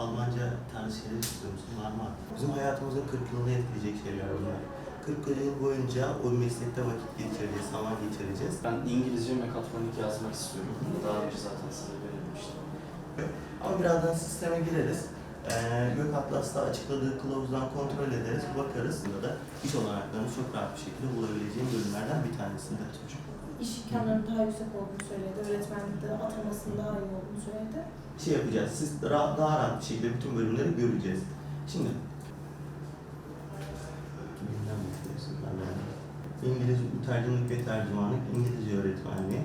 Almanca şeyler istiyor musun? Var mı? Bizim hayatımızın 40 yılını etkileyecek şeyler bunlar. 40 yıl boyunca o meslekte vakit geçireceğiz, zaman geçireceğiz. Ben İngilizce mekatronik yazmak istiyorum. Bunu daha önce zaten size belirtmiştim. Ama birazdan sisteme gireriz. Ee, Gök Atlas'ta açıkladığı kılavuzdan kontrol ederiz, bakarız. Bunda da iş olanaklarını çok rahat bir şekilde bulabileceğim bölümlerden bir tanesinde çocuk. İş imkanlarının daha yüksek olduğunu söyledi. Öğretmenlikte atamasının daha iyi olduğunu söyledi. Şey yapacağız, siz ra- daha rahat bir şekilde bütün bölümleri göreceğiz. Şimdi İngiliz tercümanlık ve tercümanlık, İngilizce öğretmenliği.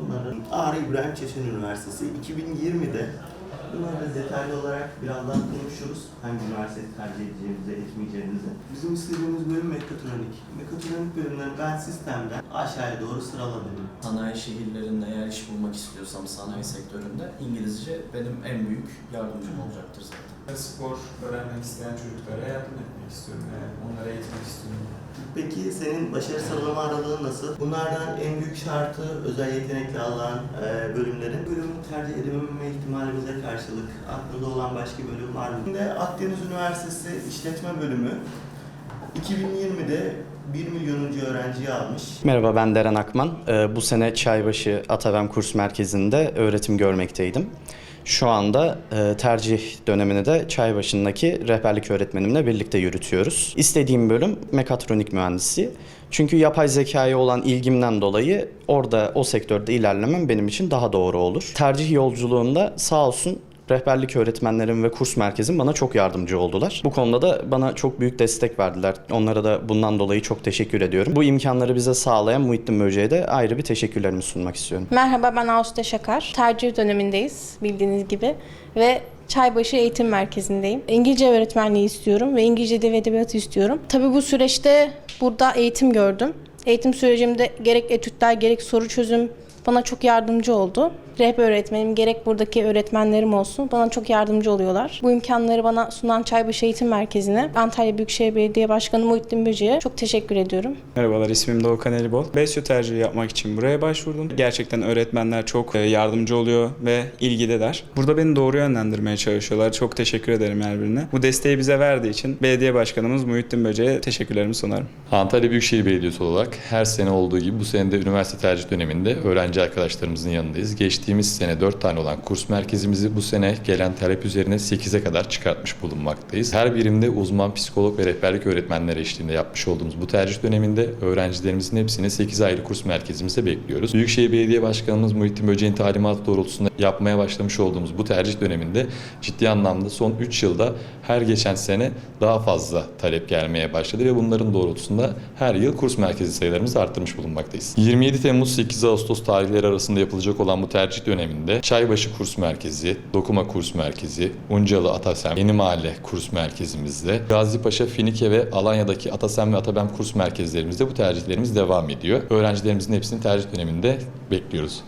Bunların Ağrı İbrahim Çeşen Üniversitesi 2020'de bunları detaylı olarak birazdan konuşuruz. Hangi üniversite tercih edeceğimizi, etmeyeceğimizi. Bizim istediğimiz bölüm mekatronik. Mekatronik bölümlerini ben sistemden aşağıya doğru sıraladım. Sanayi şehirlerinde eğer iş bulmak istiyorsam sanayi sektöründe İngilizce benim en büyük yardımcım olacaktır zaten. Spor öğrenmek isteyen çocuklara yardım etmek istiyorum. Yani onlara eğitmek istiyorum. Peki senin başarı sıralama aralığın nasıl? Bunlardan en büyük şartı özel yetenekli alan e, bölümlerin bölümü tercih edememe ihtimalimize karşılık aklında olan başka bölüm var mı? Şimdi Akdeniz Üniversitesi İşletme Bölümü 2020'de 1 milyonuncu öğrenciyi almış. Merhaba ben Deren Akman. Ee, Bu sene Çaybaşı Atavem Kurs Merkezi'nde öğretim görmekteydim. Şu anda e, tercih dönemini de Çaybaşı'ndaki rehberlik öğretmenimle birlikte yürütüyoruz. İstediğim bölüm mekatronik mühendisi. Çünkü yapay zekaya olan ilgimden dolayı orada o sektörde ilerlemem benim için daha doğru olur. Tercih yolculuğunda sağ olsun rehberlik öğretmenlerim ve kurs merkezim bana çok yardımcı oldular. Bu konuda da bana çok büyük destek verdiler. Onlara da bundan dolayı çok teşekkür ediyorum. Bu imkanları bize sağlayan Muhittin Böce'ye de ayrı bir teşekkürlerimi sunmak istiyorum. Merhaba ben Ağustos Şakar. Tercih dönemindeyiz bildiğiniz gibi ve Çaybaşı Eğitim Merkezi'ndeyim. İngilizce öğretmenliği istiyorum ve İngilizce dil ve edebiyatı istiyorum. Tabii bu süreçte burada eğitim gördüm. Eğitim sürecimde gerek etütler gerek soru çözüm bana çok yardımcı oldu. Rehber öğretmenim gerek buradaki öğretmenlerim olsun bana çok yardımcı oluyorlar. Bu imkanları bana sunan Çaybaşı Eğitim Merkezi'ne Antalya Büyükşehir Belediye Başkanı Muhittin Böce'ye çok teşekkür ediyorum. Merhabalar ismim Doğukan Elibol. BESYO tercihi yapmak için buraya başvurdum. Gerçekten öğretmenler çok e, yardımcı oluyor ve ilgililer. Burada beni doğru yönlendirmeye çalışıyorlar. Çok teşekkür ederim her birine. Bu desteği bize verdiği için belediye başkanımız Muhittin Böce'ye teşekkürlerimi sunarım. Antalya Büyükşehir Belediyesi olarak her sene olduğu gibi bu sene de üniversite tercih döneminde öğrenci arkadaşlarımızın yanındayız. Geçtiğimiz sene 4 tane olan kurs merkezimizi bu sene gelen talep üzerine 8'e kadar çıkartmış bulunmaktayız. Her birimde uzman psikolog ve rehberlik öğretmenleri eşliğinde yapmış olduğumuz bu tercih döneminde öğrencilerimizin hepsini 8 ayrı kurs merkezimize bekliyoruz. Büyükşehir Belediye Başkanımız Muhittin Böceğin talimatı doğrultusunda yapmaya başlamış olduğumuz bu tercih döneminde ciddi anlamda son 3 yılda her geçen sene daha fazla talep gelmeye başladı ve bunların doğrultusunda her yıl kurs merkezi sayılarımızı arttırmış bulunmaktayız. 27 Temmuz 8 Ağustos tarihleri arasında yapılacak olan bu tercih döneminde Çaybaşı Kurs Merkezi, Dokuma Kurs Merkezi, Uncalı Atasem, Yeni Mahalle Kurs Merkezimizde, Gazipaşa, Finike ve Alanya'daki Atasem ve Atabem Kurs Merkezlerimizde bu tercihlerimiz devam ediyor. Öğrencilerimizin hepsini tercih döneminde bekliyoruz.